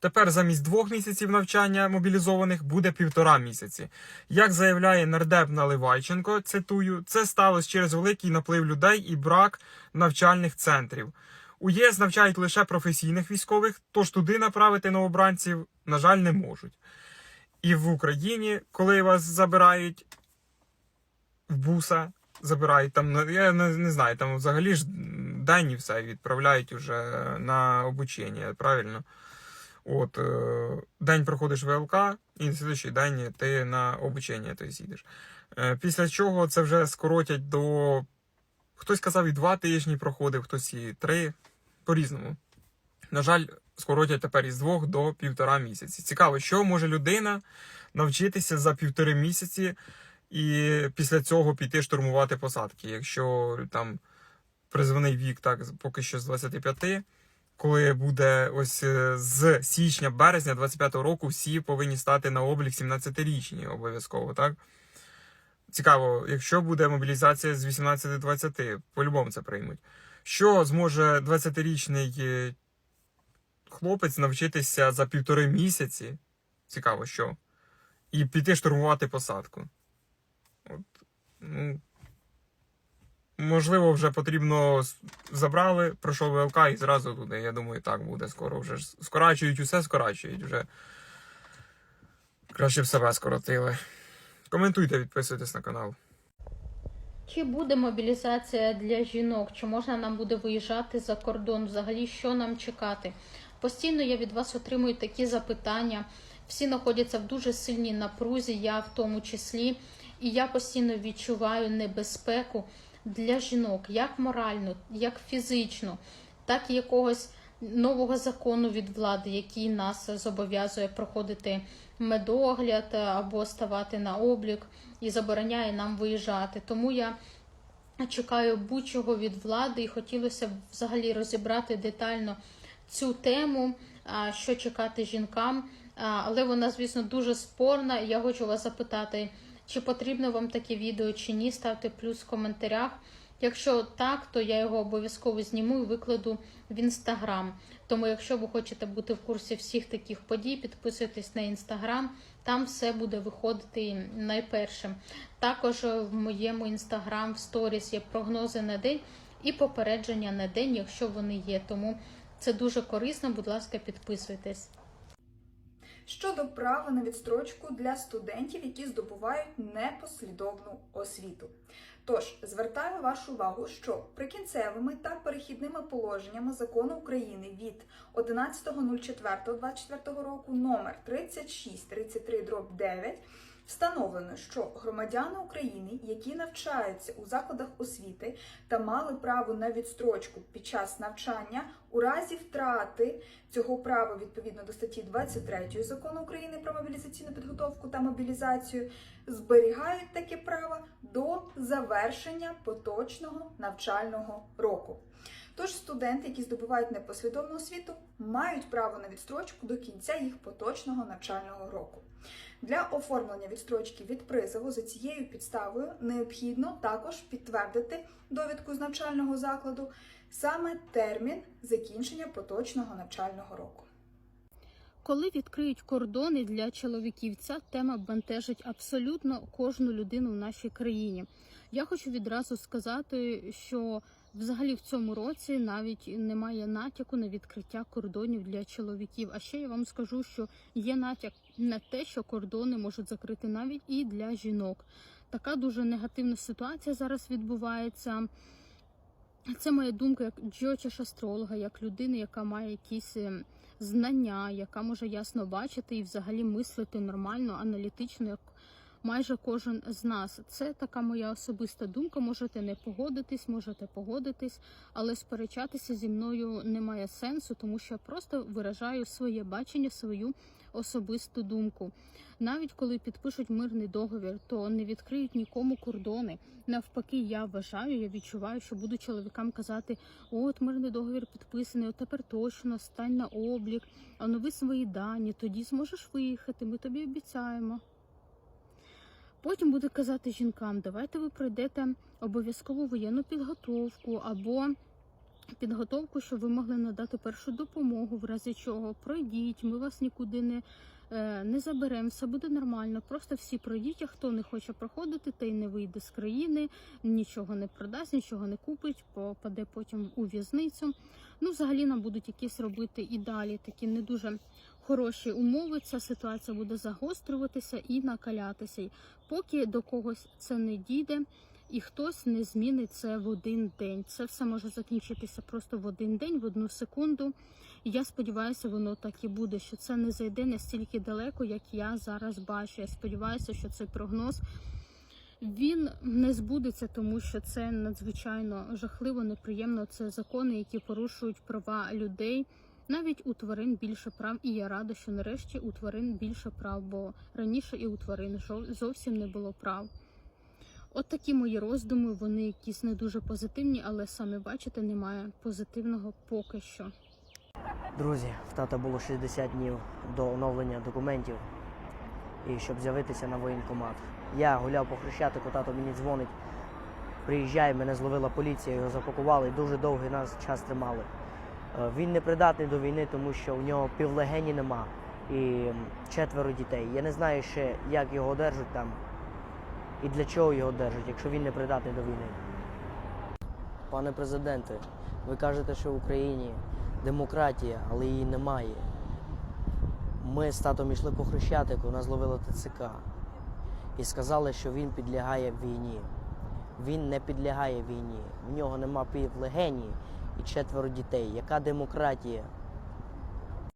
Тепер замість двох місяців навчання мобілізованих буде півтора місяці. Як заявляє нардеп Наливайченко, цитую, це сталося через великий наплив людей і брак навчальних центрів. У ЄС навчають лише професійних військових, тож туди направити новобранців, на жаль, не можуть. І в Україні, коли вас забирають в буса, забирають там, ну, я не, не знаю, там взагалі ж день і все відправляють уже на обучення, правильно? От, е, день проходиш ВЛК, і на слідчий день ти на обучення то їдеш. Е, після чого це вже скоротять до. Хтось казав і два тижні проходив, хтось і три. По-різному. На жаль, скоротять тепер із двох до півтора місяці. Цікаво, що може людина навчитися за півтори місяці і після цього піти штурмувати посадки, якщо там призваний вік так поки що з 25, коли буде ось е, з січня березня 25-го року всі повинні стати на облік 17-річні обов'язково, так? Цікаво, якщо буде мобілізація з 18 до 20, по-любому це приймуть. Що зможе 20-річний е, хлопець навчитися за півтори місяці? Цікаво, що? І піти штурмувати посадку. От, ну, можливо, вже потрібно забрали, пройшов ВЛК і зразу туди. Я думаю, так буде скоро. Вже скорачують усе, скорачують вже. Краще б себе скоротили. Коментуйте, підписуйтесь на канал. Чи буде мобілізація для жінок? Чи можна нам буде виїжджати за кордон? Взагалі, що нам чекати? Постійно я від вас отримую такі запитання. Всі знаходяться в дуже сильній напрузі, я в тому числі, і я постійно відчуваю небезпеку для жінок, як морально, як фізично, так і якогось нового закону від влади, який нас зобов'язує проходити медогляд або ставати на облік і забороняє нам виїжджати. Тому я чекаю будь-чого від влади і хотілося б взагалі розібрати детально цю тему, що чекати жінкам. Але вона, звісно, дуже спорна. Я хочу вас запитати, чи потрібно вам таке відео чи ні. Ставте плюс в коментарях. Якщо так, то я його обов'язково зніму і викладу в інстаграм. Тому, якщо ви хочете бути в курсі всіх таких подій, підписуйтесь на інстаграм, там все буде виходити найпершим. Також в моєму інстаграм в сторіс є прогнози на день і попередження на день, якщо вони є. Тому це дуже корисно. Будь ласка, підписуйтесь. Щодо права на відстрочку для студентів, які здобувають непослідовну освіту. Тож звертаю вашу увагу, що прикінцевими та перехідними положеннями закону України від 11.04.24 року номер 3633 9 Встановлено, що громадяни України, які навчаються у закладах освіти та мали право на відстрочку під час навчання, у разі втрати цього права відповідно до статті 23 закону України про мобілізаційну підготовку та мобілізацію, зберігають таке право до завершення поточного навчального року. Тож студенти, які здобувають непослідовну освіту, мають право на відстрочку до кінця їх поточного навчального року. Для оформлення відстрочки від призову за цією підставою необхідно також підтвердити довідку з навчального закладу саме термін закінчення поточного навчального року. Коли відкриють кордони для чоловіків, ця тема бентежить абсолютно кожну людину в нашій країні. Я хочу відразу сказати, що взагалі в цьому році навіть немає натяку на відкриття кордонів для чоловіків. А ще я вам скажу, що є натяк на те, що кордони можуть закрити навіть і для жінок. Така дуже негативна ситуація зараз відбувається. Це моя думка як джочеш астролога, як людини, яка має якісь е, знання, яка може ясно бачити і взагалі мислити нормально, аналітично, як майже кожен з нас. Це така моя особиста думка. Можете не погодитись, можете погодитись, але сперечатися зі мною немає сенсу, тому що я просто виражаю своє бачення, свою особисту думку. Навіть коли підпишуть мирний договір, то не відкриють нікому кордони. Навпаки, я вважаю, я відчуваю, що буду чоловікам казати: от мирний договір підписаний, от тепер точно стань на облік, онови свої дані, тоді зможеш виїхати. Ми тобі обіцяємо. Потім буде казати жінкам: давайте ви пройдете обов'язкову воєнну підготовку або підготовку, щоб ви могли надати першу допомогу, в разі чого пройдіть, ми вас нікуди не, е, не заберемо, все буде нормально. Просто всі пройдіть, а хто не хоче проходити, той не вийде з країни, нічого не продасть, нічого не купить, попаде потім у в'язницю. Ну, взагалі нам будуть якісь робити і далі такі не дуже хороші умови. Ця ситуація буде загострюватися і накалятися. Поки до когось це не дійде. І хтось не змінить це в один день. Це все може закінчитися просто в один день, в одну секунду. І я сподіваюся, воно так і буде, що це не зайде настільки далеко, як я зараз бачу. Я сподіваюся, що цей прогноз він не збудеться, тому що це надзвичайно жахливо, неприємно. Це закони, які порушують права людей. Навіть у тварин більше прав, і я рада, що нарешті у тварин більше прав, бо раніше і у тварин зовсім не було прав. От такі мої роздуми, вони якісь не дуже позитивні, але самі бачите, немає позитивного поки що. Друзі, в тата було 60 днів до оновлення документів і щоб з'явитися на воєнкомат. Я гуляв по Хрещатику, тато мені дзвонить. Приїжджає, мене зловила поліція, його запакували дуже довгий нас час тримали. Е, Він не придатний до війни, тому що у нього півлегені нема і четверо дітей. Я не знаю ще, як його одержать там і для чого його держать, якщо він не придатний до війни. Пане президенте, ви кажете, що в Україні демократія, але її немає. Ми з татом йшли по Хрещатику, нас ловила ТЦК і сказали, що він підлягає війні. Він не підлягає війні. В нього нема півлегені і четверо дітей. Яка демократія?